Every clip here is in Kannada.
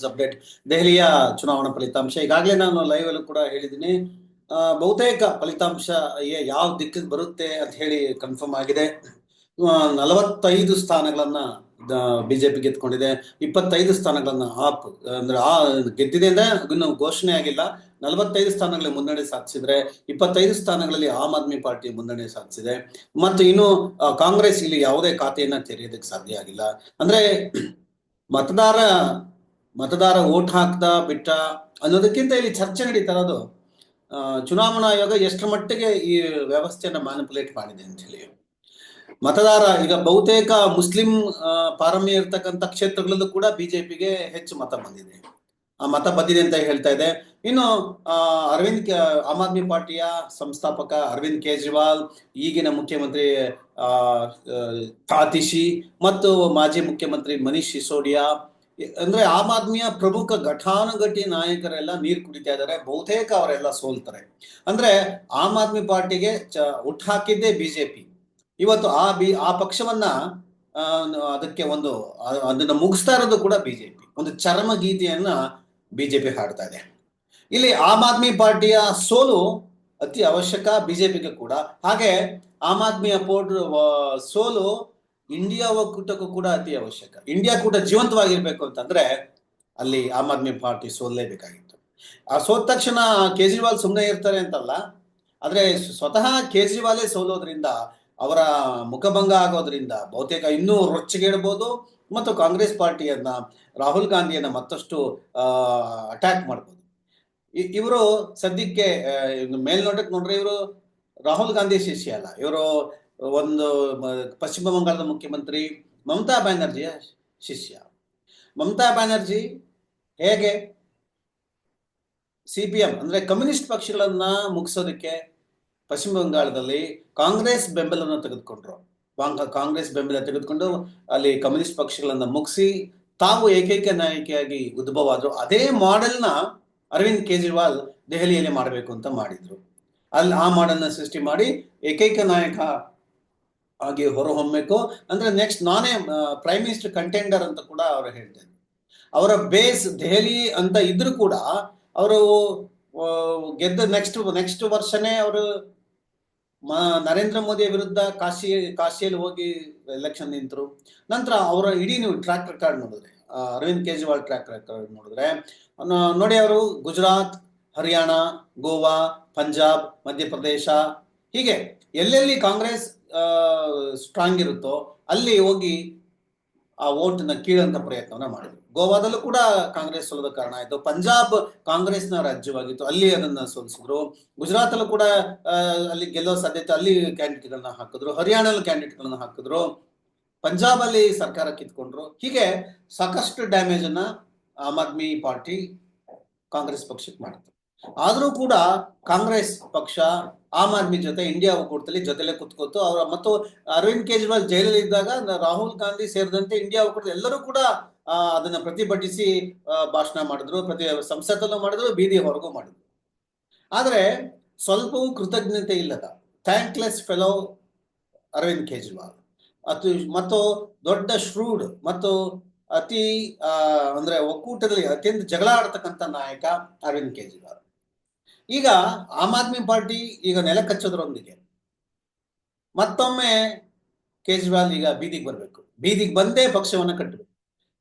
ನ್ಯೂಸ್ ಅಪ್ಡೇಟ್ ದೆಹಲಿಯ ಚುನಾವಣಾ ಫಲಿತಾಂಶ. ಈಗಾಗಲೇ ನಾನು ಲೈವ್ ಅಲ್ಲೂ ಕೂಡ ಹೇಳಿದ್ದೀನಿ. ಬಹುತೇಕ ಫಲಿತಾಂಶ ಯಾವ ದಿಕ್ಕಿಗೆ ಬರುತ್ತೆ ಅಂತ ಹೇಳಿ ಕನ್ಫರ್ಮ್ ಆಗಿದೆ. ನಲವತ್ತೈದು ಸ್ಥಾನಗಳನ್ನ ಬಿಜೆಪಿ ಗೆದ್ಕೊಂಡಿದೆ. ಇಪ್ಪತ್ತೈದು ಸ್ಥಾನಗಳನ್ನ ಆಪ್, ಅಂದ್ರೆ ಆ ಗೆದ್ದಿದೆ ಅಂದ್ರೆ ಇನ್ನು ಘೋಷಣೆ ಆಗಿಲ್ಲ. ನಲವತ್ತೈದು ಸ್ಥಾನಗಳಲ್ಲಿ ಮುನ್ನಡೆ ಸಾಧಿಸಿದ್ರೆ ಇಪ್ಪತ್ತೈದು ಸ್ಥಾನಗಳಲ್ಲಿ ಆಮ್ ಆದ್ಮಿ ಪಾರ್ಟಿ ಮುನ್ನಡೆ ಸಾಧಿಸಿದೆ. ಮತ್ತು ಇನ್ನು ಕಾಂಗ್ರೆಸ್ ಇಲ್ಲಿ ಯಾವುದೇ ಖಾತೆಯನ್ನ ತೆರೆಯೋದಕ್ಕೆ ಸಾಧ್ಯ ಆಗಿಲ್ಲ. ಅಂದ್ರೆ, ಮತದಾರ ಮತದಾರ ಓಟ್ ಹಾಕ್ದ ಬಿಟ್ಟ ಅನ್ನೋದಕ್ಕಿಂತ ಇಲ್ಲಿ ಚರ್ಚೆ ನಡೀತಾ ಇರೋದು ಚುನಾವಣಾ ಆಯೋಗ ಎಷ್ಟರ ಮಟ್ಟಿಗೆ ಈ ವ್ಯವಸ್ಥೆಯನ್ನು ಮ್ಯಾನಿಪುಲೇಟ್ ಮಾಡಿದೆ ಅಂತ ಹೇಳಿ. ಮತದಾರ ಈಗ ಬಹುತೇಕ ಮುಸ್ಲಿಂ ಪಾರಮ್ಯ ಇರ್ತಕ್ಕಂಥ ಕ್ಷೇತ್ರಗಳಲ್ಲೂ ಕೂಡ ಬಿಜೆಪಿಗೆ ಹೆಚ್ಚು ಮತ ಬಂದಿದೆ. ಆ ಮತ ಬಂದಿದೆ ಅಂತ ಹೇಳ್ತಾ ಇದೆ. ಇನ್ನು ಅರವಿಂದ್ ಆಮ್ ಆದ್ಮಿ ಪಾರ್ಟಿಯ ಸಂಸ್ಥಾಪಕ ಅರವಿಂದ್ ಕೇಜ್ರಿವಾಲ್ ಈಗಿನ ಮುಖ್ಯಮಂತ್ರಿ ಆ, ಆತಿಶಿ ಮತ್ತು ಮಾಜಿ ಮುಖ್ಯಮಂತ್ರಿ ಮನೀಶ್ ಸಿಸೋಡಿಯಾ ಅಂದ್ರೆ ಆಮ್ ಆದ್ಮಿಯ ಪ್ರಮುಖ ಘಟಾನುಘಟಿ ನಾಯಕರೆಲ್ಲ ನೀರು ಕುಡಿತಾ ಇದ್ದಾರೆ ಬಹುತೇಕ ಅವರೆಲ್ಲ ಸೋಲ್ತಾರೆ. ಅಂದ್ರೆ ಆಮ್ ಆದ್ಮಿ ಪಾರ್ಟಿಗೆ ಚ ಹುಟ್ಟಾಕಿದ್ದೇ ಬಿಜೆಪಿ. ಇವತ್ತು ಆ ಬಿ, ಆ ಪಕ್ಷವನ್ನ ಅದಕ್ಕೆ ಒಂದು ಅದನ್ನ ಮುಗಿಸ್ತಾ ಇರೋದು ಕೂಡ ಬಿಜೆಪಿ. ಒಂದು ಚರ್ಮ ಗೀತೆಯನ್ನ ಬಿಜೆಪಿ ಹಾಡ್ತಾ ಇದೆ. ಇಲ್ಲಿ ಆಮ್ ಆದ್ಮಿ ಪಾರ್ಟಿಯ ಸೋಲು ಅತಿ ಅವಶ್ಯಕ ಬಿಜೆಪಿಗೆ ಕೂಡ. ಹಾಗೆ ಆಮ್ ಆದ್ಮಿಯ ಪೋರ್ಟ್ ಸೋಲು ಇಂಡಿಯಾ ಒಕ್ಕೂಟಕ್ಕೂ ಕೂಡ ಅತಿ ಅವಶ್ಯಕ. ಇಂಡಿಯಾ ಕೂಟ ಜೀವಂತವಾಗಿರ್ಬೇಕು ಅಂತಂದ್ರೆ ಅಲ್ಲಿ ಆಮ್ ಆದ್ಮಿ ಪಾರ್ಟಿ ಸೋಲ್ಲೇಬೇಕಾಗಿತ್ತು. ಆ ಸೋತ ತಕ್ಷಣ ಕೇಜ್ರಿವಾಲ್ ಸುಮ್ಮನೆ ಇರ್ತಾರೆ ಅಂತಲ್ಲ, ಆದ್ರೆ ಸ್ವತಃ ಕೇಜ್ರಿವಾಲೇ ಸೋಲೋದ್ರಿಂದ, ಅವರ ಮುಖಭಂಗ ಆಗೋದ್ರಿಂದ ಬಹುತೇಕ ಇನ್ನೂ ರೊಚ್ಚಿಗೇಳ್ಬೋದು ಮತ್ತು ಕಾಂಗ್ರೆಸ್ ಪಾರ್ಟಿಯನ್ನ, ರಾಹುಲ್ ಗಾಂಧಿಯನ್ನ ಮತ್ತಷ್ಟು ಅಟ್ಯಾಕ್ ಮಾಡ್ಬೋದು. ಇವರು ಸದ್ಯಕ್ಕೆ ಮೇಲ್ನೋಟಕ್ಕೆ ನೋಡ್ರೆ ಇವರು ರಾಹುಲ್ ಗಾಂಧಿ ಶಿಷ್ಯ ಅಲ್ಲ. ಇವರು ಒಂದು ಪಶ್ಚಿಮ ಬಂಗಾಳದ ಮುಖ್ಯಮಂತ್ರಿ ಮಮತಾ ಬ್ಯಾನರ್ಜಿಯ ಶಿಷ್ಯ. ಮಮತಾ ಬ್ಯಾನರ್ಜಿ ಹೇಗೆ ಸಿ ಪಿ ಎಂ, ಅಂದ್ರೆ ಕಮ್ಯುನಿಸ್ಟ್ ಪಕ್ಷಗಳನ್ನ ಮುಗಿಸೋದಕ್ಕೆ ಪಶ್ಚಿಮ ಬಂಗಾಳದಲ್ಲಿ ಕಾಂಗ್ರೆಸ್ ಬೆಂಬಲವನ್ನು ತೆಗೆದುಕೊಂಡ್ರು. ಕಾಂಗ್- ಕಾಂಗ್ರೆಸ್ ಬೆಂಬಲ ತೆಗೆದುಕೊಂಡು ಅಲ್ಲಿ ಕಮ್ಯುನಿಸ್ಟ್ ಪಕ್ಷಗಳನ್ನ ಮುಗಿಸಿ ತಾವು ಏಕೈಕ ನಾಯಕಿಯಾಗಿ ಉದ್ಭವ ಆದ್ರು ಅದೇ ಮಾಡೆಲ್ನ ಅರವಿಂದ್ ಕೇಜ್ರಿವಾಲ್ ದೆಹಲಿಯಲ್ಲಿ ಮಾಡಬೇಕು ಅಂತ ಮಾಡಿದ್ರು. ಅಲ್ಲಿ ಆ ಮಾಡೆಲ್ನ ಸೃಷ್ಟಿ ಮಾಡಿ ಏಕೈಕ ನಾಯಕ ಆಗಿ ಹೊರಹೊಮ್ಮಬೇಕು ಅಂದ್ರೆ ನೆಕ್ಸ್ಟ್ ನಾನೇ ಪ್ರೈಮ್ ಮಿನಿಸ್ಟರ್ ಕಂಟೆಂಡರ್ ಅಂತ ಕೂಡ ಅವರು ಹೇಳ್ತಾರೆ ಅವರ ಬೇಸ್ ದೆಹಲಿ ಅಂತ ಇದ್ರು ಕೂಡ ಅವರು ಗೆದ್ದ ನೆಕ್ಸ್ಟ್ ನೆಕ್ಸ್ಟ್ ವರ್ಷನೇ ಅವರು ನರೇಂದ್ರ ಮೋದಿಯ ವಿರುದ್ಧ ಕಾಶಿ, ಕಾಶಿಯಲ್ಲಿ ಹೋಗಿ ಎಲೆಕ್ಷನ್ ನಿಂತರು. ನಂತರ ಅವರ ಇಡೀ ನೀವು ಟ್ರ್ಯಾಕ್ ರೆಕಾರ್ಡ್ ನೋಡಿದ್ರೆ ಅರವಿಂದ್ ಕೇಜ್ರಿವಾಲ್ ಟ್ರ್ಯಾಕ್ ರೆಕಾರ್ಡ್ ನೋಡಿದ್ರೆ ನೋಡಿ ಅವರು ಗುಜರಾತ್, ಹರಿಯಾಣ, ಗೋವಾ, ಪಂಜಾಬ್, ಮಧ್ಯಪ್ರದೇಶ, ಹೀಗೆ ಎಲ್ಲೆಲ್ಲಿ ಕಾಂಗ್ರೆಸ್ ಸ್ಟ್ರಾಂಗ್ ಇರುತ್ತೋ, ಅಲ್ಲಿ ಹೋಗಿ ಆ ಓಟ್ನ ಕೀಳಂತ ಪ್ರಯತ್ನವನ್ನ ಮಾಡಿದ್ರು. ಗೋವಾದಲ್ಲೂ ಕೂಡ ಕಾಂಗ್ರೆಸ್ ಸೋಲದ ಕಾರಣ ಆಯ್ತು. ಪಂಜಾಬ್ ಕಾಂಗ್ರೆಸ್ನ ರಾಜ್ಯವಾಗಿತ್ತು. ಅಲ್ಲಿ ಅದನ್ನ ಸೋಲಿಸಿದ್ರು. ಗುಜರಾತ್ ಅಲ್ಲೂ ಕೂಡ ಅಲ್ಲಿ ಗೆಲ್ಲೋ ಸಾಧ್ಯತೆ, ಅಲ್ಲಿ ಕ್ಯಾಂಡಿಡೇಟ್ಗಳನ್ನ ಹಾಕಿದ್ರು. ಹರಿಯಾಣದಲ್ಲಿ ಕ್ಯಾಂಡಿಡೇಟ್ಗಳನ್ನ ಹಾಕಿದ್ರು. ಪಂಜಾಬ್ ಅಲ್ಲಿ ಸರ್ಕಾರ ಕಿತ್ಕೊಂಡ್ರು. ಹೀಗೆ ಸಾಕಷ್ಟು ಡ್ಯಾಮೇಜ್ ಅನ್ನ ಆಮ್ ಆದ್ಮಿ ಪಾರ್ಟಿ ಕಾಂಗ್ರೆಸ್ ಪಕ್ಷಕ್ಕೆ ಮಾಡಿತು ಆದ್ರೂ ಕೂಡ ಕಾಂಗ್ರೆಸ್ ಪಕ್ಷ, ಆಮ್ ಆದ್ಮಿ ಜೊತೆ, ಇಂಡಿಯಾ ಒಕ್ಕೂಟದಲ್ಲಿ ಜೊತೆಲೆ ಕುತ್ಕೋತು. ಅವರ ಮತ್ತು ಅರವಿಂದ್ ಕೇಜ್ರಿವಾಲ್ ಜೈಲಲ್ಲಿ ಇದ್ದಾಗ ರಾಹುಲ್ ಗಾಂಧಿ ಸೇರಿದಂತೆ ಇಂಡಿಯಾ ಒಕ್ಕೂಟದ ಎಲ್ಲರೂ ಕೂಡ ಅದನ್ನ ಪ್ರತಿಭಟಿಸಿ ಭಾಷಣ ಮಾಡಿದ್ರು. ಪ್ರತಿ ಸಂಸತ್ತಲ್ಲೂ ಮಾಡಿದ್ರು, ಬೀದಿ ಹೊರಗೂ ಮಾಡಿದ್ರು. ಆದರೆ ಸ್ವಲ್ಪವೂ ಕೃತಜ್ಞತೆ ಇಲ್ಲದ ಥ್ಯಾಂಕ್ಲೆಸ್ ಫೆಲೋ ಅರವಿಂದ್ ಕೇಜ್ರಿವಾಲ್. ಅತಿ, ಮತ್ತು ದೊಡ್ಡ ಶ್ರೂಡ್, ಮತ್ತು ಅತಿ ಅಂದ್ರೆ ಒಕ್ಕೂಟದಲ್ಲಿ ಅತ್ಯಂತ ಜಗಳ ಆಡ್ತಕ್ಕಂಥ ನಾಯಕ ಅರವಿಂದ್ ಕೇಜ್ರಿವಾಲ್. ಈಗ ಆಮ್ ಆದ್ಮಿ ಪಾರ್ಟಿ ಈಗ ನೆಲ ಕಚ್ಚೋದ್ರೊಂದಿಗೆ ಮತ್ತೊಮ್ಮೆ ಕೇಜ್ರಿವಾಲ್ ಈಗ ಬೀದಿಗೆ ಬರಬೇಕು. ಬೀದಿಗೆ ಬಂದೇ ಪಕ್ಷವನ್ನ ಕಟ್ಟಬೇಕು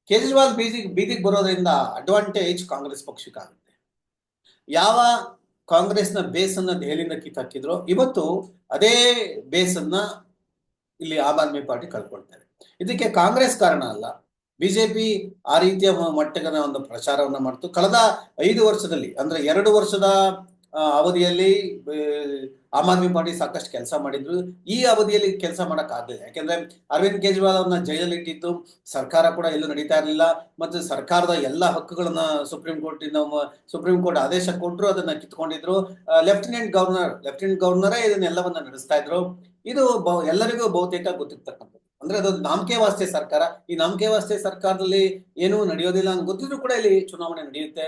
ಕೇಜ್ರಿವಾಲ್ ಬೀದಿಗೆ ಬೀದಿಗೆ ಬರೋದ್ರಿಂದ ಅಡ್ವಾಂಟೇಜ್ ಕಾಂಗ್ರೆಸ್ ಪಕ್ಷಕ್ಕಾಗುತ್ತೆ ಯಾವ ಕಾಂಗ್ರೆಸ್ನ ಬೇಸನ್ನ ದೆಹಲಿಯಿಂದ ಕಿತ್ತಾಕಿದ್ರು ಇವತ್ತು ಅದೇ ಬೇಸನ್ನ ಇಲ್ಲಿ ಆಮ್ ಆದ್ಮಿ ಪಾರ್ಟಿ ಕಳ್ಕೊಳ್ತಾರೆ. ಇದಕ್ಕೆ ಕಾಂಗ್ರೆಸ್ ಕಾರಣ ಅಲ್ಲ. ಬಿಜೆಪಿ ಆ ರೀತಿಯ ಮಟ್ಟಗನ ಒಂದು ಪ್ರಚಾರವನ್ನ ಮಾಡ್ತು. ಕಳೆದ ಐದು ವರ್ಷದಲ್ಲಿ, ಅಂದ್ರೆ ಎರಡು ವರ್ಷದ ಅವಧಿಯಲ್ಲಿ ಆಮ್ ಆದ್ಮಿ ಪಾರ್ಟಿ ಸಾಕಷ್ಟು ಕೆಲಸ ಮಾಡಿದ್ರು. ಈ ಅವಧಿಯಲ್ಲಿ ಕೆಲಸ ಮಾಡಕ್ ಆಗ್ಲಿಲ್ಲ. ಯಾಕೆಂದ್ರೆ ಅರವಿಂದ್ ಕೇಜ್ರಿವಾಲ್ ಅವ್ರನ್ನ ಜೈಲಲ್ಲಿ ಇಟ್ಟಿತ್ತು ಸರ್ಕಾರ ಕೂಡ ಎಲ್ಲೂ ನಡೀತಾ ಇರಲಿಲ್ಲ. ಮತ್ತು ಸರ್ಕಾರದ ಎಲ್ಲ ಹಕ್ಕುಗಳನ್ನ ಸುಪ್ರೀಂ ಕೋರ್ಟ್ ಇಂದ ಸುಪ್ರೀಂ ಕೋರ್ಟ್ ಆದೇಶ ಕೊಟ್ಟರು ಅದನ್ನ ಕಿತ್ಕೊಂಡಿದ್ರು. ಲೆಫ್ಟಿನೆಂಟ್ ಗವರ್ನರ್, ಲೆಫ್ಟಿನೆಂಟ್ ಗವರ್ನರೇ ಇದನ್ನೆಲ್ಲವನ್ನ ನಡೆಸ್ತಾ ಇದ್ರು. ಇದು ಎಲ್ಲರಿಗೂ ಬಹುತೇಕ ಗೊತ್ತಿರ್ತಕ್ಕಂಥದ್ದು. ಅಂದ್ರೆ ಅದೊಂದು ನಾಮಕೆ ವಾಸ್ತೆ ಸರ್ಕಾರ. ಈ ನಾಮಕೆ ವಾಸ್ತೆ ಸರ್ಕಾರದಲ್ಲಿ ಏನೂ ನಡೆಯೋದಿಲ್ಲ ಅಂತ ಗೊತ್ತಿದ್ರು ಕೂಡ ಇಲ್ಲಿ ಚುನಾವಣೆ ನಡೆಯುತ್ತೆ.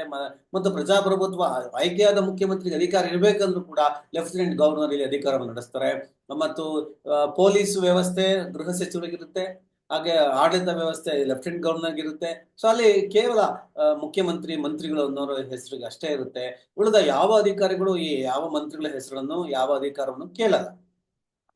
ಮತ್ತು ಪ್ರಜಾಪ್ರಭುತ್ವ ಆಯ್ಕೆಯಾದ ಮುಖ್ಯಮಂತ್ರಿಗೆ ಅಧಿಕಾರ ಇರಬೇಕಂದ್ರೂ ಕೂಡ ಲೆಫ್ಟಿನೆಂಟ್ ಗವರ್ನರ್ ಇಲ್ಲಿ ಅಧಿಕಾರವನ್ನು ನಡೆಸ್ತಾರೆ. ಮತ್ತು ಪೊಲೀಸ್ ವ್ಯವಸ್ಥೆ ಗೃಹ ಸಚಿವರಿಗಿರುತ್ತೆ. ಹಾಗೆ ಆಡಳಿತ ವ್ಯವಸ್ಥೆ ಲೆಫ್ಟಿನೆಂಟ್ ಗವರ್ನರ್ ಇರುತ್ತೆ ಸೊ ಅಲ್ಲಿ ಕೇವಲ ಮುಖ್ಯಮಂತ್ರಿ ಮಂತ್ರಿಗಳು ಅನ್ನೋರ ಹೆಸರಿಗೆ ಅಷ್ಟೇ ಇರುತ್ತೆ. ಉಳಿದ ಯಾವ ಅಧಿಕಾರಿಗಳು ಈ ಯಾವ ಮಂತ್ರಿಗಳ ಹೆಸರನ್ನು, ಯಾವ ಅಧಿಕಾರವನ್ನು ಕೇಳಲ್ಲ.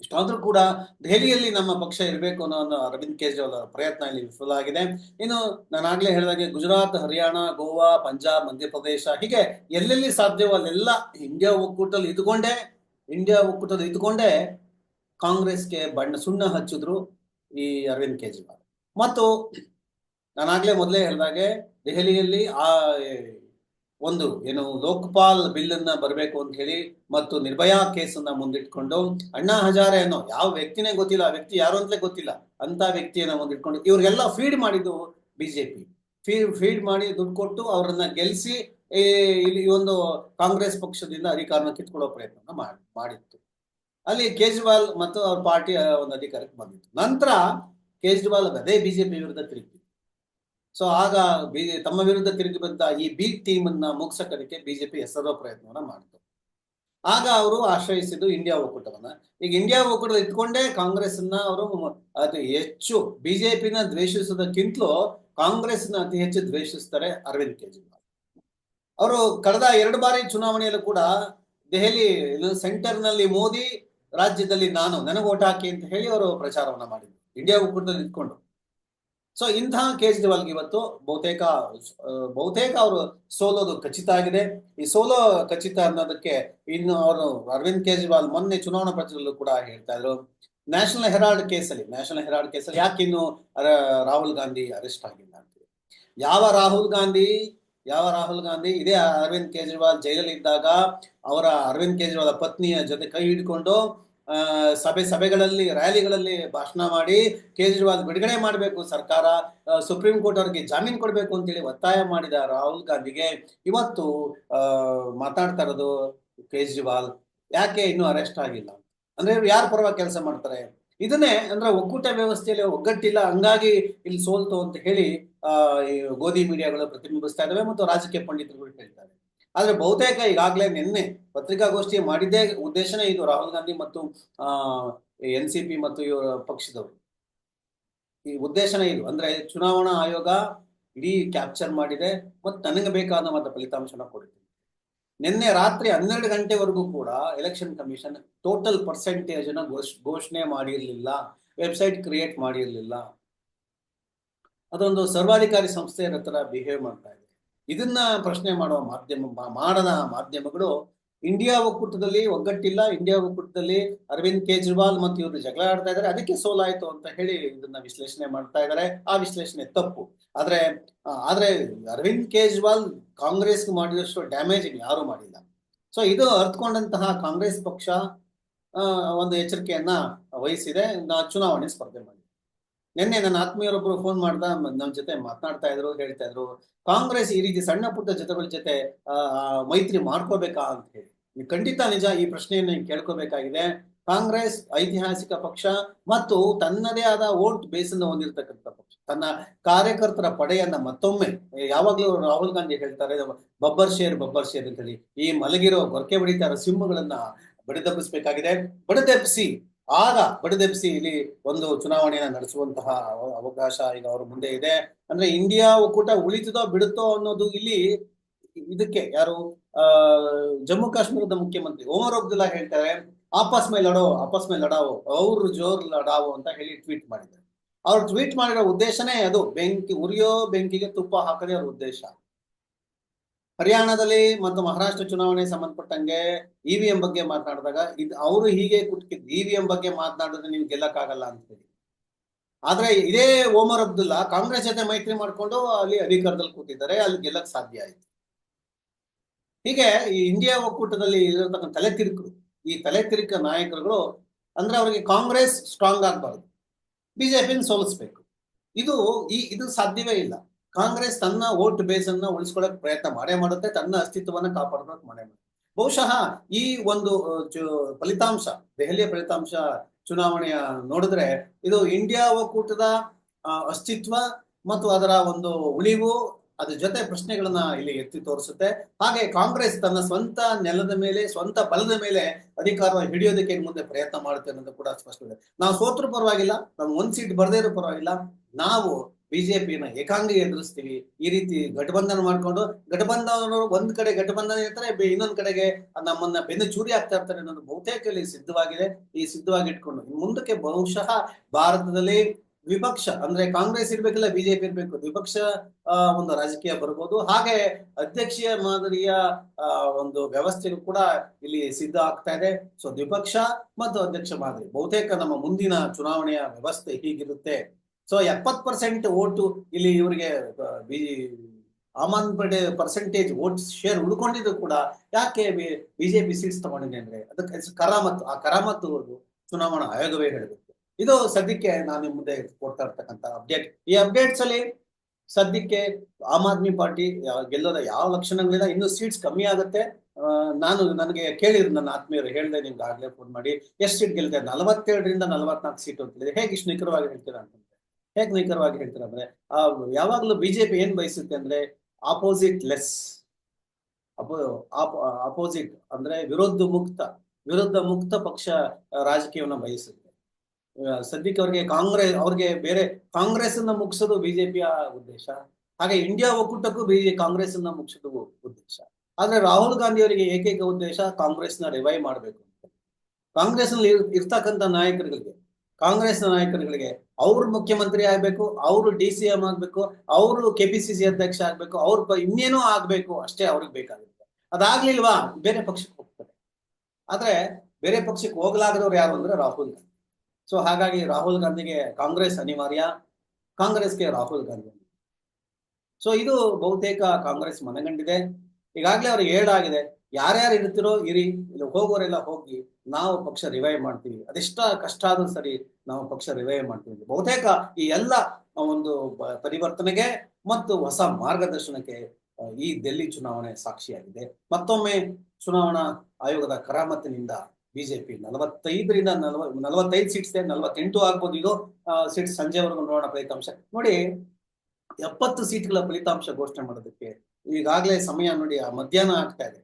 ಇಷ್ಟಾದ್ರೂ ಕೂಡ ದೆಹಲಿಯಲ್ಲಿ ನಮ್ಮ ಪಕ್ಷ ಇರಬೇಕು ಅನ್ನೋ ಒಂದು ಅರವಿಂದ್ ಕೇಜ್ರಿವಾಲ್ ಅವರ ಪ್ರಯತ್ನ ಇಲ್ಲಿ ವಿಫಲ ಆಗಿದೆ. ಇನ್ನು ನಾನು ಆಗ್ಲೇ ಹೇಳಿದಾಗೆ ಗುಜರಾತ್, ಹರಿಯಾಣ, ಗೋವಾ, ಪಂಜಾಬ್ ಮಧ್ಯಪ್ರದೇಶ ಹೀಗೆ ಎಲ್ಲೆಲ್ಲಿ ಸಾಧ್ಯವೋ ಅಲ್ಲೆಲ್ಲ ಇಂಡಿಯಾ ಒಕ್ಕೂಟದಲ್ಲಿ ಇದ್ಕೊಂಡೇ ಇಂಡಿಯಾ ಒಕ್ಕೂಟದಲ್ಲಿ ಇದ್ಕೊಂಡೇ ಕಾಂಗ್ರೆಸ್ಗೆ ಬಣ್ಣ ಸುಣ್ಣ ಹಚ್ಚಿದ್ರು ಈ ಅರವಿಂದ್ ಕೇಜ್ರಿವಾಲ್. ಮತ್ತು ನಾನಾಗ್ಲೇ ಮೊದಲೇ ಹೇಳಿದಾಗೆ ದೆಹಲಿಯಲ್ಲಿ ಆ ಒಂದು ಏನು ಲೋಕಪಾಲ್ ಬಿಲ್ ಅನ್ನ ಬರಬೇಕು ಅಂತ ಹೇಳಿ ಮತ್ತು ನಿರ್ಭಯಾ ಕೇಸನ್ನ ಮುಂದಿಟ್ಕೊಂಡು, ಅಣ್ಣಾ ಹಜಾರೆ ಅನ್ನೋ ಯಾವ ವ್ಯಕ್ತಿನೇ ಗೊತ್ತಿಲ್ಲ, ಆ ವ್ಯಕ್ತಿ ಯಾರು ಅಂತಲೇ ಗೊತ್ತಿಲ್ಲ ಅಂತ ವ್ಯಕ್ತಿಯನ್ನ ಮುಂದಿಟ್ಕೊಂಡು ಇವ್ರಿಗೆಲ್ಲ ಫೀಡ್ ಮಾಡಿದ್ದು ಬಿಜೆಪಿ ಫೀಡ್ ಫೀಡ್ ಮಾಡಿ ದುಡ್ಡು ಕೊಟ್ಟು ಅವರನ್ನ ಗೆಲ್ಲಿಸಿ ಇಲ್ಲಿ ಈ ಒಂದು ಕಾಂಗ್ರೆಸ್ ಪಕ್ಷದಿಂದ ಅಧಿಕಾರನ ಕಿತ್ಕೊಳ್ಳೋ ಪ್ರಯತ್ನ ಮಾಡಿ, ಮಾಡಿತ್ತು. ಅಲ್ಲಿ ಕೇಜ್ರಿವಾಲ್ ಮತ್ತು ಅವ್ರ ಪಾರ್ಟಿ ಒಂದು ಅಧಿಕಾರಕ್ಕೆ ಬಂದಿತ್ತು. ನಂತರ ಕೇಜ್ರಿವಾಲ್ ಅದೇ ಬಿಜೆಪಿ ವಿರುದ್ಧ ತಿರುಗಿ. ಸೊ ಆಗ ಬಿ, ತಮ್ಮ ವಿರುದ್ಧ ತಿರುಗಿ ಬಂದ ಈ ಬಿ ಟೀಮ್ ಅನ್ನ ಮುಗ್ಸಕ್ಕೆ ಬಿಜೆಪಿ ಹೆಸರೋ ಪ್ರಯತ್ನವನ್ನ ಮಾಡಿತು. ಆಗ ಅವರು ಆಶ್ರಯಿಸಿದ್ದು ಇಂಡಿಯಾ ಒಕ್ಕೂಟವನ್ನ. ಈಗ ಇಂಡಿಯಾ ಒಕ್ಕೂಟ ಇಟ್ಕೊಂಡೇ ಕಾಂಗ್ರೆಸ್ ಅನ್ನ ಅವರು ಅತಿ ಹೆಚ್ಚು ಬಿಜೆಪಿನ ದ್ವೇಷಿಸೋದಕ್ಕಿಂತಲೂ ಕಾಂಗ್ರೆಸ್ನ ಅತಿ ಹೆಚ್ಚು ದ್ವೇಷಿಸ್ತಾರೆ ಅರವಿಂದ್ ಕೇಜ್ರಿವಾಲ್. ಅವರು ಕಳೆದ ಎರಡು ಬಾರಿ ಚುನಾವಣೆಯಲ್ಲೂ ಕೂಡ ದೆಹಲಿ ಸೆಂಟರ್ನಲ್ಲಿ ಮೋದಿ, ರಾಜ್ಯದಲ್ಲಿ ನಾನು, ನನಗೆ ಓಟ್ ಹಾಕಿ ಅಂತ ಹೇಳಿ ಅವರು ಪ್ರಚಾರವನ್ನ ಮಾಡಿದ್ರು. ಇಂಡಿಯಾ ಒಕ್ಕೂಟದಲ್ಲಿ ಇಟ್ಕೊಂಡು ಸೊ ಇಂತಹ ಕೇಜ್ರಿವಾಲ್ಗೆ ಇವತ್ತು ಬಹುತೇಕ ಬಹುತೇಕ ಅವರು ಸೋಲೋದು ಖಚಿತ ಆಗಿದೆ. ಈ ಸೋಲೋ ಖಚಿತ ಅನ್ನೋದಕ್ಕೆ ಇನ್ನು ಅವರು ಅರವಿಂದ್ ಕೇಜ್ರಿವಾಲ್ ಮೊನ್ನೆ ಚುನಾವಣಾ ಪ್ರಚಾರದಲ್ಲೂ ಕೂಡ ಹೇಳ್ತಾ ಇದ್ರು. ನ್ಯಾಷನಲ್ ಹೆರಾಲ್ಡ್ ಕೇಸಲ್ಲಿ ನ್ಯಾಷನಲ್ ಹೆರಾಲ್ಡ್ ಕೇಸಲ್ಲಿ ಯಾಕೆ ಇನ್ನು ರಾಹುಲ್ ಗಾಂಧಿ ಅರೆಸ್ಟ್ ಆಗಿಲ್ಲ ಅಂತ ಯಾವ ರಾಹುಲ್ ಗಾಂಧಿ, ಯಾವ ರಾಹುಲ್ ಗಾಂಧಿ, ಇದೇ ಅರವಿಂದ್ ಕೇಜ್ರಿವಾಲ್ ಜೈಲಲ್ಲಿ ಇದ್ದಾಗ ಅವರ ಅರವಿಂದ್ ಕೇಜ್ರಿವಾಲ್ ಪತ್ನಿಯ ಜೊತೆ ಕೈ ಹಿಡ್ಕೊಂಡು ಸಭೆ ಸಭೆಗಳಲ್ಲಿ, ರ್ಯಾಲಿಗಳಲ್ಲಿ ಭಾಷಣ ಮಾಡಿ ಕೇಜ್ರಿವಾಲ್ ಬಿಡುಗಡೆ ಮಾಡಬೇಕು ಸರ್ಕಾರ. ಸುಪ್ರೀಂ ಕೋರ್ಟ್ ಅವರಿಗೆ ಜಾಮೀನು ಕೊಡಬೇಕು ಅಂತೇಳಿ ಒತ್ತಾಯ ಮಾಡಿದ ರಾಹುಲ್ ಗಾಂಧಿಗೆ ಇವತ್ತು ಮಾತಾಡ್ತಾ ಇರೋದು ಕೇಜ್ರಿವಾಲ್. ಯಾಕೆ ಇನ್ನೂ ಅರೆಸ್ಟ್ ಆಗಿಲ್ಲ? ಅಂದ್ರೆ ಇವ್ರು ಯಾರ ಪರವಾಗಿ ಕೆಲಸ ಮಾಡ್ತಾರೆ? ಇದನ್ನೇ ಅಂದ್ರೆ ಒಕ್ಕೂಟ ವ್ಯವಸ್ಥೆಯಲ್ಲಿ ಒಗ್ಗಟ್ಟಿಲ್ಲ, ಹಂಗಾಗಿ ಇಲ್ಲಿ ಸೋಲ್ತು ಅಂತ ಹೇಳಿ ಗೋಧಿ ಮೀಡಿಯಾಗಳು ಪ್ರತಿಬಿಂಬಿಸ್ತಾ ಇದಾವೆ ಮತ್ತು ರಾಜಕೀಯ ಪಂಡಿತರುಗಳು ಹೇಳ್ತಾರೆ. ಆದ್ರೆ ಬಹುತೇಕ ಈಗಾಗಲೇ ನಿನ್ನೆ ಪತ್ರಿಕಾಗೋಷ್ಠಿ ಮಾಡಿದ್ದೇ ಉದ್ದೇಶನೇ ಇದು ರಾಹುಲ್ ಗಾಂಧಿ ಮತ್ತು ಎನ್ ಸಿ ಪಿ ಮತ್ತು ಇವರ ಪಕ್ಷದವರು. ಈ ಉದ್ದೇಶನೇ ಇದು. ಅಂದ್ರೆ ಚುನಾವಣಾ ಆಯೋಗ ಇಡೀ ಕ್ಯಾಪ್ಚರ್ ಮಾಡಿದೆ ಮತ್ತು ನನಗೆ ಬೇಕಾದ ಮತ ಫಲಿತಾಂಶನ ಕೊಡುತ್ತೆ. ನಿನ್ನೆ ರಾತ್ರಿ ಹನ್ನೆರಡು ಗಂಟೆವರೆಗೂ ಕೂಡ ಎಲೆಕ್ಷನ್ ಕಮಿಷನ್ ಟೋಟಲ್ ಪರ್ಸೆಂಟೇಜ್ನ ಘೋಷ್- ಘೋಷಣೆ ಮಾಡಿರಲಿಲ್ಲ. ವೆಬ್ಸೈಟ್ ಕ್ರಿಯೇಟ್ ಮಾಡಿರಲಿಲ್ಲ. ಅದೊಂದು ಸರ್ವಾಧಿಕಾರಿ ಸಂಸ್ಥೆ ಹತ್ರ ಬಿಹೇವ್ ಮಾಡ್ತಾ ಇದನ್ನ ಪ್ರಶ್ನೆ ಮಾಡುವ ಮಾಧ್ಯಮ ಮಾಡದ ಮಾಧ್ಯಮಗಳು ಇಂಡಿಯಾ ಒಕ್ಕೂಟದಲ್ಲಿ ಒಗ್ಗಟ್ಟಿಲ್ಲ. ಇಂಡಿಯಾ ಒಕ್ಕೂಟದಲ್ಲಿ ಅರವಿಂದ್ ಕೇಜ್ರಿವಾಲ್ ಮತ್ತು ಇವರು ಜಗಳ ಆಡ್ತಾ ಇದ್ದಾರೆ. ಅದಕ್ಕೆ ಸೋಲಾಯ್ತು ಅಂತ ಹೇಳಿ ಇದನ್ನ ವಿಶ್ಲೇಷಣೆ ಮಾಡ್ತಾ ಇದ್ದಾರೆ. ಆ ವಿಶ್ಲೇಷಣೆ ತಪ್ಪು. ಆದ್ರೆ ಆದ್ರೆ ಅರವಿಂದ್ ಕೇಜ್ರಿವಾಲ್ ಕಾಂಗ್ರೆಸ್ ಮಾಡಿದಷ್ಟು ಡ್ಯಾಮೇಜ್ ಯಾರು ಮಾಡಿಲ್ಲ. ಸೊ ಇದು ಅರ್ಥಕೊಂಡಂತಹ ಕಾಂಗ್ರೆಸ್ ಪಕ್ಷ ಒಂದು ಎಚ್ಚರಿಕೆಯನ್ನ ವಹಿಸಿದೆ. ಚುನಾವಣೆ ಸ್ಪರ್ಧೆ ಮಾಡಿ ನಿನ್ನೆ ನನ್ನ ಆತ್ಮೀಯರೊಬ್ಬರು ಫೋನ್ ಮಾಡ್ದ ನಮ್ಮ ಜೊತೆ ಮಾತನಾಡ್ತಾ ಇದ್ರು, ಹೇಳ್ತಾ ಇದ್ರು, ಕಾಂಗ್ರೆಸ್ ಈ ರೀತಿ ಸಣ್ಣ ಪುಟ್ಟ ಜೊತೆಗಳ ಜೊತೆ ಮೈತ್ರಿ ಮಾಡ್ಕೋಬೇಕಾ ಅಂತ ಹೇಳಿ. ಖಂಡಿತ ನಿಜ ಈ ಪ್ರಶ್ನೆಯನ್ನು ಕೇಳ್ಕೋಬೇಕಾಗಿದೆ. ಕಾಂಗ್ರೆಸ್ ಐತಿಹಾಸಿಕ ಪಕ್ಷ ಮತ್ತು ತನ್ನದೇ ಆದ ವೋಟ್ ಬೇಸ್ ಅನ್ನು ಹೊಂದಿರತಕ್ಕಂಥ ಪಕ್ಷ. ತನ್ನ ಕಾರ್ಯಕರ್ತರ ಪಡೆಯನ್ನ ಮತ್ತೊಮ್ಮೆ, ಯಾವಾಗ್ಲೂ ರಾಹುಲ್ ಗಾಂಧಿ ಹೇಳ್ತಾರೆ, ಬಬ್ಬರ್ ಶೇರ್ ಬಬ್ಬರ್ ಶೇರ್ ಅಂತ ಹೇಳಿ ಈ ಮಲಗಿರೋ, ಗೊರಕೆ ಬಡಿತಾರ ಸಿಂಹಗಳನ್ನ ಬಡಿದೆಬ್ಬಿಸ್ಬೇಕಾಗಿದೆ ಬಡಿದೆಬ್ಬಿಸಿ ಆಗ ಬಡಿದೆಬ್ಬಿಸಿ ಇಲ್ಲಿ ಒಂದು ಚುನಾವಣೆಯನ್ನ ನಡೆಸುವಂತಹ ಅವ- ಅವಕಾಶ ಈಗ ಅವ್ರ ಮುಂದೆ ಇದೆ. ಅಂದ್ರೆ ಇಂಡಿಯಾ ಒಕ್ಕೂಟ ಉಳಿತದೋ ಬಿಡುತ್ತೋ ಅನ್ನೋದು ಇಲ್ಲಿ ಇದಕ್ಕೆ ಯಾರು ಜಮ್ಮು ಕಾಶ್ಮೀರದ ಮುಖ್ಯಮಂತ್ರಿ ಓಮರ್ ಅಬ್ದುಲ್ಲಾ ಹೇಳ್ತಾರೆ, ಆಪಸ್ ಮೇಲೆ ಲಡೋ, ಆಪಸ್ ಮೇಲೆ ಲಡಾವೋ, ಅವ್ರು ಜೋರ್ ಲಡಾವೋ ಅಂತ ಹೇಳಿ ಟ್ವೀಟ್ ಮಾಡಿದ್ದಾರೆ. ಅವ್ರು ಟ್ವೀಟ್ ಮಾಡಿರೋ ಉದ್ದೇಶನೇ ಅದು. ಬೆಂಕಿ, ಉರಿಯೋ ಬೆಂಕಿಗೆ ತುಪ್ಪ ಹಾಕದೇ ಅವ್ರ ಉದ್ದೇಶ. ಹರಿಯಾಣದಲ್ಲಿ ಮತ್ತು ಮಹಾರಾಷ್ಟ್ರ ಚುನಾವಣೆ ಸಂಬಂಧಪಟ್ಟಂಗೆ ಇವಿಎಂ ಬಗ್ಗೆ ಮಾತನಾಡಿದಾಗ ಇದು ಅವರು ಹೀಗೆ ಕುಟ್ಕಿದ್ ಇವಿಎಂ ಬಗ್ಗೆ ಮಾತನಾಡಿದ್ರೆ ನೀವು ಗೆಲ್ಲಕ್ಕಾಗಲ್ಲ ಅಂತ ಹೇಳಿ. ಆದ್ರೆ ಇದೇ ಓಮರ್ ಅಬ್ದುಲ್ಲಾ ಕಾಂಗ್ರೆಸ್ ಜೊತೆ ಮೈತ್ರಿ ಮಾಡ್ಕೊಂಡು ಅಲ್ಲಿ ಅಧಿಕಾರದಲ್ಲಿ ಕೂತಿದ್ದಾರೆ, ಅಲ್ಲಿ ಗೆಲ್ಲಕ್ ಸಾಧ್ಯ ಆಯ್ತು. ಹೀಗೆ ಈ ಇಂಡಿಯಾ ಒಕ್ಕೂಟದಲ್ಲಿ ಇರತಕ್ಕಂಥ ತಲೆ ತಿರುಕರು ಈ ತಲೆ ತಿರುಕ ನಾಯಕರುಗಳು ಅಂದ್ರೆ ಅವರಿಗೆ ಕಾಂಗ್ರೆಸ್ ಸ್ಟ್ರಾಂಗ್ ಆಗಬಾರ್ದು. ಬಿಜೆಪಿನ ಸೋಲಿಸ್ಬೇಕು. ಇದು ಈ ಇದು ಸಾಧ್ಯವೇ ಇಲ್ಲ. ಕಾಂಗ್ರೆಸ್ ತನ್ನ ವೋಟ್ ಬೇಸ್ ಅನ್ನ ಉಳಿಸ್ಕೊಳ್ಳಕ್ ಪ್ರಯತ್ನ ಮಾಡೇ ಮಾಡುತ್ತೆ, ತನ್ನ ಅಸ್ತಿತ್ವವನ್ನ ಕಾಪಾಡೋಕೆ ಮಾಡೇ ಮಾಡುತ್ತೆ. ಬಹುಶಃ ಈ ಒಂದು ಫಲಿತಾಂಶ, ದೆಹಲಿಯ ಫಲಿತಾಂಶ ಚುನಾವಣೆಯ ನೋಡಿದ್ರೆ ಇದು ಇಂಡಿಯಾ ಒಕ್ಕೂಟದ ಅಸ್ತಿತ್ವ ಮತ್ತು ಅದರ ಒಂದು ಉಳಿವು, ಅದ್ರ ಜೊತೆ ಪ್ರಶ್ನೆಗಳನ್ನ ಇಲ್ಲಿ ಎತ್ತಿ ತೋರಿಸುತ್ತೆ. ಹಾಗೆ ಕಾಂಗ್ರೆಸ್ ತನ್ನ ಸ್ವಂತ ನೆಲದ ಮೇಲೆ, ಸ್ವಂತ ಬಲದ ಮೇಲೆ ಅಧಿಕಾರ ಹಿಡಿಯೋದಕ್ಕೆ ಮುಂದೆ ಪ್ರಯತ್ನ ಮಾಡುತ್ತೆ ಅನ್ನೋದು ಕೂಡ ಸ್ಪಷ್ಟವಿದೆ. ನಾವು ಸೋತ್ರು ಪರವಾಗಿಲ್ಲ, ನಾವು ಒಂದ್ ಸೀಟ್ ಬರದೇ ಇರೋ ಪರವಾಗಿಲ್ಲ, ನಾವು ಬಿಜೆಪಿನ ಏಕಾಂಗಿ ಎದುರಿಸ್ತೀವಿ, ಈ ರೀತಿ ಗಠಬಂಧನ ಮಾಡ್ಕೊಂಡು ಗಠಬಂಧನ ಒಂದ್ ಕಡೆ ಗಠಬಂಧನ ಇರ್ತಾರೆ ಇನ್ನೊಂದ್ ಕಡೆಗೆ ನಮ್ಮನ್ನ ಬೆನ್ನು ಚೂರಿ ಆಗ್ತಾ ಇರ್ತಾರೆ ಅನ್ನೋದು ಬಹುತೇಕ ಇಲ್ಲಿ ಸಿದ್ಧವಾಗಿದೆ. ಈ ಸಿದ್ಧವಾಗಿ ಇಟ್ಕೊಂಡು ಮುಂದಕ್ಕೆ ಬಹುಶಃ ಭಾರತದಲ್ಲಿ ವಿಪಕ್ಷ, ಅಂದ್ರೆ ಕಾಂಗ್ರೆಸ್ ಇರ್ಬೇಕಿಲ್ಲ, ಬಿಜೆಪಿ ಇರ್ಬೇಕು, ವಿಪಕ್ಷ ಒಂದು ರಾಜಕೀಯ ಬರ್ಬೋದು. ಹಾಗೆ ಅಧ್ಯಕ್ಷೀಯ ಮಾದರಿಯ ಒಂದು ವ್ಯವಸ್ಥೆಗೂ ಕೂಡ ಇಲ್ಲಿ ಸಿದ್ಧ ಆಗ್ತಾ ಇದೆ. ಸೊ, ದ್ವಿಪಕ್ಷ ಮತ್ತು ಅಧ್ಯಕ್ಷ ಮಾದರಿ, ಬಹುತೇಕ ನಮ್ಮ ಮುಂದಿನ ಚುನಾವಣೆಯ ವ್ಯವಸ್ಥೆ ಹೀಗಿರುತ್ತೆ. ಸೊ ಎಪ್ಪತ್ ಪರ್ಸೆಂಟ್ ಓಟು ಇಲ್ಲಿ ಇವರಿಗೆ, B Aam Aadmi percentage vote share ಉಳ್ಕೊಂಡಿದ್ರು ಕೂಡ ಯಾಕೆ ಬಿಜೆಪಿ ಸೀಟ್ಸ್ ತಗೊಂಡಿದೆ ಅಂದ್ರೆ ಅದಕ್ಕೆ ಕರಾಮತ್ತು ಆ ಕರಾಮತ್ತು ಚುನಾವಣಾ ಆಯೋಗವೇ ಹೇಳಬೇಕು ಇದು ಸದ್ಯಕ್ಕೆ ನಾನು ಮುಂದೆ ಕೊಡ್ತಾ ಇರ್ತಕ್ಕಂತ ಅಪ್ಡೇಟ್ ಈ ಅಪ್ಡೇಟ್ಸ್ ಅಲ್ಲಿ ಸದ್ಯಕ್ಕೆ ಆಮ್ ಆದ್ಮಿ ಪಾರ್ಟಿ ಗೆಲ್ಲೋದ ಯಾವ ಲಕ್ಷಣಗಳಿಲ್ಲ, ಇನ್ನು ಸೀಟ್ಸ್ ಕಮ್ಮಿ ಆಗುತ್ತೆ. ನಾನು ನನಗೆ ಕೇಳಿದ್ರು ನನ್ನ ಆತ್ಮೀಯರು, ಹೇಳಿದೆ ನಿಮ್ಗೆ ಆಗ್ಲೇ ಫೋನ್ ಮಾಡಿ, ಎಷ್ಟು ಸೀಟ್ ಗೆಲ್ತಾರೆ ನಲವತ್ತೇಳರಿಂದ ನಲವತ್ನಾಲ್ಕು ಸೀಟ್ ಅಂತ ಹೇಳಿದೆ ಹೇಗೆ ಇಷ್ಟು ನಿಖರವಾಗಿ ಹೇಳ್ತೀರಾ ಅಂತಂದ್ರೆ ಹೇಗೆ ನಿಖರವಾಗಿ ಹೇಳ್ತಾರೆ ಅಂದ್ರೆ, ಆ, ಯಾವಾಗಲೂ ಬಿಜೆಪಿ ಏನ್ ಬಯಸುತ್ತೆ ಅಂದ್ರೆ ಆಪೋಸಿಟ್ ಲೆಸ್ ಅಪೋ ಅಪೋಸಿಟ್ ಅಂದ್ರೆ ವಿರೋಧ ಮುಕ್ತ ವಿರುದ್ಧ ಮುಕ್ತ ಪಕ್ಷ ರಾಜಕೀಯವನ್ನ ಬಯಸುತ್ತೆ. ಸದ್ಯಕ್ಕೆ ಅವ್ರಿಗೆ ಕಾಂಗ್ರೆಸ್, ಅವ್ರಿಗೆ ಬೇರೆ ಕಾಂಗ್ರೆಸ್ ಅನ್ನ ಮುಗಿಸೋದು ಬಿಜೆಪಿಯ ಉದ್ದೇಶ, ಹಾಗೆ ಇಂಡಿಯಾ ಒಕ್ಕೂಟಕ್ಕೂ ಬಿಜೆ ಕಾಂಗ್ರೆಸ್ ಅನ್ನ ಮುಗಿಸೋದು ಉದ್ದೇಶ. ಆದ್ರೆ ರಾಹುಲ್ ಗಾಂಧಿ ಅವರಿಗೆ ಏಕೈಕ ಉದ್ದೇಶ ಕಾಂಗ್ರೆಸ್ನ ರಿವೈವ್ ಮಾಡಬೇಕು ಅಂತ. ಕಾಂಗ್ರೆಸ್ ಅಲ್ಲಿ ಇರ್ತಕ್ಕಂಥ ನಾಯಕರುಗಳಿಗೆ ಕಾಂಗ್ರೆಸ್ ನಾಯಕರುಗಳಿಗೆ ಅವ್ರು ಮುಖ್ಯಮಂತ್ರಿ ಆಗ್ಬೇಕು, ಅವರು ಡಿ ಸಿ ಎಂ ಆಗ್ಬೇಕು, ಅವರು ಕೆಪಿಸಿಸಿ ಅಧ್ಯಕ್ಷ ಆಗ್ಬೇಕು, ಅವ್ರ ಇನ್ನೇನೋ ಆಗ್ಬೇಕು ಅಷ್ಟೇ ಅವ್ರಿಗೆ ಬೇಕಾಗುತ್ತೆ. ಅದಾಗ್ಲಿಲ್ವಾ? ಬೇರೆ ಪಕ್ಷಕ್ಕೆ ಹೋಗ್ತಾರೆ. ಆದ್ರೆ ಬೇರೆ ಪಕ್ಷಕ್ಕೆ ಹೋಗ್ಲಾಗದವ್ರು ಯಾರು ಅಂದ್ರೆ ರಾಹುಲ್ ಗಾಂಧಿ. ಸೊ ಹಾಗಾಗಿ ರಾಹುಲ್ ಗಾಂಧಿಗೆ ಕಾಂಗ್ರೆಸ್ ಅನಿವಾರ್ಯ, ಕಾಂಗ್ರೆಸ್ಗೆ ರಾಹುಲ್ ಗಾಂಧಿ ಸೊ ಇದು ಬಹುತೇಕ ಕಾಂಗ್ರೆಸ್ ಮನಗಂಡಿದೆ. ಈಗಾಗಲೇ ಅವ್ರಿಗೆ ಹೇಳಾಗಿದೆ ಯಾರ್ಯಾರು ಇರ್ತಿರೋ ಇರಿ, ಇಲ್ಲಿ ಹೋಗೋರೆಲ್ಲ ಹೋಗಿ ನಾವು ಪಕ್ಷ ರಿವೈವ್ ಮಾಡ್ತೀವಿ. ಅದೆಷ್ಟ ಕಷ್ಟ ಆದ್ರೂ ಸರಿ ನಾವು ಪಕ್ಷ ರಿವೈವ್ ಮಾಡ್ತೀವಿ. ಬಹುತೇಕ ಈ ಎಲ್ಲ ಒಂದು ಪರಿವರ್ತನೆಗೆ ಮತ್ತು ಹೊಸ ಮಾರ್ಗದರ್ಶನಕ್ಕೆ ಈ ದೆಲ್ಲಿ ಚುನಾವಣೆ ಸಾಕ್ಷಿಯಾಗಿದೆ. ಮತ್ತೊಮ್ಮೆ ಚುನಾವಣಾ ಆಯೋಗದ ಕರಾಮತ್ತಿನಿಂದ ಬಿಜೆಪಿ ನಲವತ್ತೈದರಿಂದ ನಲವ, ನಲವತ್ತೈದು ಸೀಟ್ಸ್ ನಲವತ್ತೆಂಟು ಆಗ್ಬೋದು ಇದು ಸೀಟ್ ಸಂಜೆವರೆಗೂ ನೋಡೋಣ ಫಲಿತಾಂಶ. ನೋಡಿ, ಎಪ್ಪತ್ತು ಸೀಟ್ಗಳ ಫಲಿತಾಂಶ ಘೋಷಣೆ ಮಾಡೋದಕ್ಕೆ ಈಗಾಗಲೇ ಸಮಯ ನೋಡಿ, ಆ ಮಧ್ಯಾಹ್ನ ಆಗ್ತಾ ಇದೆ.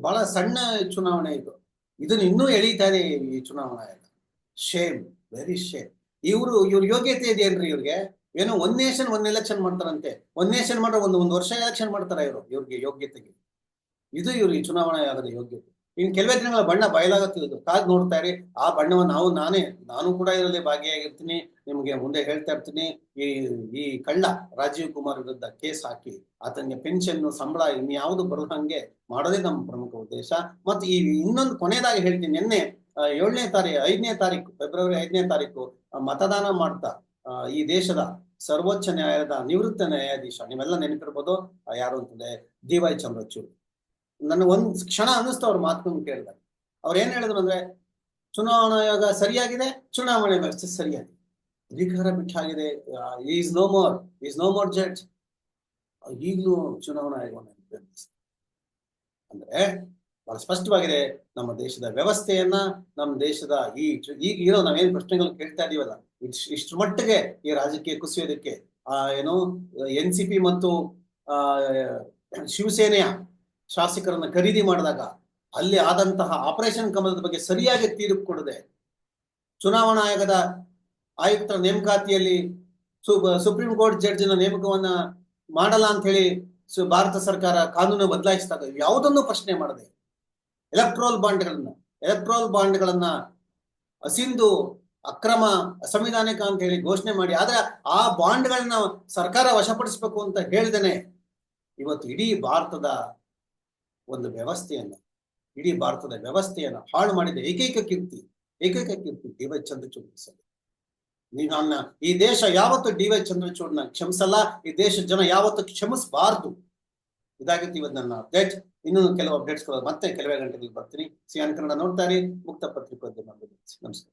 ಬಹಳ ಸಣ್ಣ ಚುನಾವಣೆ ಇದು. ಇದನ್ನ ಇನ್ನೂ ಎಳೀತಾ ಇದೆ ಈ ಚುನಾವಣೆ ಶೇಮ್ ವೆರಿ ಶೇಮ್ ಇವರು, ಇವ್ರ ಯೋಗ್ಯತೆ ಇದೆಯೇನ್ರಿ ಇವ್ರಿಗೆ? ಏನೋ ಒಂದ್ ನೇಷನ್ ಒಂದ್ ಎಲೆಕ್ಷನ್ ಮಾಡ್ತಾರಂತೆ. ಒಂದ್ ನೇಷನ್ ಮಾಡ್ರೆ ಒಂದು ಒಂದು ವರ್ಷ ಎಲೆಕ್ಷನ್ ಮಾಡ್ತಾರ ಇವರು, ಇವ್ರಿಗೆ ಯೋಗ್ಯತೆಗೆ. ಇದು ಇವ್ರು ಈ ಚುನಾವಣಾ ಆಯೋಗದ ಯೋಗ್ಯತೆ. ಇನ್ ಕೆಲವೇ ದಿನಗಳ ಬಣ್ಣ ಬಯಲಾಗುತ್ತೆ ಕಾದ್ ನೋಡ್ತಾ ಇರಿ, ಆ ಬಣ್ಣವನ್ನು ನಾವು, ನಾನೇ, ನಾನು ಕೂಡ ಇದರಲ್ಲಿ ಭಾಗಿಯಾಗಿರ್ತೀನಿ. ನಿಮ್ಗೆ ಮುಂದೆ ಹೇಳ್ತಾ ಇರ್ತೀನಿ, ಈ ಈ ಕಳ್ಳ ರಾಜೀವ್ ಕುಮಾರ್ ವಿರುದ್ಧ ಕೇಸ್ ಹಾಕಿ ಆತನಿಗೆ ಪೆನ್ಷನ್ ಸಂಬಳ ಇನ್ಯಾವುದು ಬರದಂಗೆ ಮಾಡೋದೇ ನಮ್ಮ ಪ್ರಮುಖ ಉದ್ದೇಶ. ಮತ್ತು ಈ ಇನ್ನೊಂದು ಕೊನೆಯದಾಗಿ ಹೇಳ್ತೀನಿ, ನಿನ್ನೆ ಏಳನೇ ತಾರೀಕು ಐದನೇ ತಾರೀಕು, ಫೆಬ್ರವರಿ ಐದನೇ ತಾರೀಕು ಮತದಾನ ಮಾಡ್ತಾ ಈ ದೇಶದ ಸರ್ವೋಚ್ಚ ನ್ಯಾಯಾಲಯದ ನಿವೃತ್ತ ನ್ಯಾಯಾಧೀಶ ನೀವೆಲ್ಲ ನೆನಪಿರ್ಬೋದು ಯಾರು ಅಂತಂದ್ರೆ ಡಿ ವೈ ಚಂದ್ರಚೂಡ್. ನನ್ನ ಒಂದ್ ಕ್ಷಣ ಅನ್ನಿಸ್ತು ಅವ್ರ ಮಾತನ್ನು ಕೇಳಿದಾಗ. ಅವ್ರು ಏನ್ ಹೇಳಿದ್ರು ಅಂದ್ರೆ, ಚುನಾವಣಾ ಆಯೋಗ ಸರಿಯಾಗಿದೆ, ಚುನಾವಣೆ ವ್ಯವಸ್ಥೆ ಸರಿಯಾಗಿದೆ. ಅಧಿಕಾರ ಬಿಟ್ಟಾಗಿದೆ. Is no more is no more judge ಈಗಲೂ ಚುನಾವಣಾ ಆಯೋಗ. ಅಂದ್ರೆ ಬಹಳ ಸ್ಪಷ್ಟವಾಗಿದೆ, ನಮ್ಮ ದೇಶದ ವ್ಯವಸ್ಥೆಯನ್ನ ನಮ್ಮ ದೇಶದ ಈ ಈಗ ಇರೋ ನಾವೇನ್ ಪ್ರಶ್ನೆಗಳು ಕೇಳ್ತಾ ಇದೀವಲ್ಲ ಇಷ್ಟು ಮಟ್ಟಿಗೆ ಈ ರಾಜಕೀಯ ಕುಸಿಯೋದಕ್ಕೆ, ಆ, ಏನು, ಎನ್ ಸಿ ಪಿ ಮತ್ತು, ಆ, ಶಿವಸೇನೆಯ ಶಾಸಕರನ್ನ ಖರೀದಿ ಮಾಡಿದಾಗ, ಅಲ್ಲಿ ಆದಂತಹ ಆಪರೇಷನ್ ಕಮಲದ ಬಗ್ಗೆ ಸರಿಯಾಗಿ ತೀರ್ಪು ಕೊಡದೆ, ಚುನಾವಣಾ ಆಯೋಗದ ಆಯುಕ್ತರ ನೇಮಕಾತಿಯಲ್ಲಿ ಸುಪ್ರೀಂ ಕೋರ್ಟ್ ಜಡ್ಜಿನ ನೇಮಕವನ್ನ ಮಾಡಲ್ಲ ಅಂತ ಹೇಳಿ ಭಾರತ ಸರ್ಕಾರ ಕಾನೂನು ಬದಲಾಯಿಸಿದಾಗ ಯಾವುದನ್ನು ಪ್ರಶ್ನೆ ಮಾಡದೆ ಎಲೆಕ್ಟ್ರೋಲ್ ಬಾಂಡ್ಗಳನ್ನ ಎಲೆಕ್ಟ್ರೋಲ್ ಬಾಂಡ್ಗಳನ್ನ ಅಸಿಂದು ಅಕ್ರಮ ಅಸಂವಿಧಾನಿಕ ಅಂತ ಹೇಳಿ ಘೋಷಣೆ ಮಾಡಿ, ಆದ್ರೆ ಆ ಬಾಂಡ್ಗಳನ್ನ ಸರ್ಕಾರ ವಶಪಡಿಸಬೇಕು ಅಂತ ಹೇಳ್ದೇನೆ ಇವತ್ತು ಇಡೀ ಭಾರತದ ಒಂದು ವ್ಯವಸ್ಥೆಯನ್ನ, ಇಡೀ ಭಾರತದ ವ್ಯವಸ್ಥೆಯನ್ನ ಹಾಳು ಮಾಡಿದ ಏಕೈಕ ಕೀರ್ತಿ ಏಕೈಕ ಕೀರ್ತಿ ದೇವಚಂದ್ರ ನೀ ನನ್ನ, ಈ ದೇಶ ಯಾವತ್ತು ಡಿ ವೈ ಚಂದ್ರಚೂಡ್ನ ಕ್ಷಮಿಸಲ್ಲ, ಈ ದೇಶ ಜನ ಯಾವತ್ತು ಕ್ಷಮಿಸಬಾರ್ದು. ಇದಾಗಿತ್ತು ಇವತ್ತು ನನ್ನ ಅಪ್ಡೇಟ್. ಇನ್ನೂ ಕೆಲವು ಅಪ್ಡೇಟ್ಸ್ ಮತ್ತೆ ಕೆಲವೇ ಗಂಟೆಗಳಲ್ಲಿ ಬರ್ತೀನಿ. ಸಿಯಾನ್ ಕನ್ನಡ ನೋಡ್ತಾರೆ ಮುಕ್ತ ಪತ್ರಿಕೋದ್ಯಮ. ನಮಸ್ಕಾರ.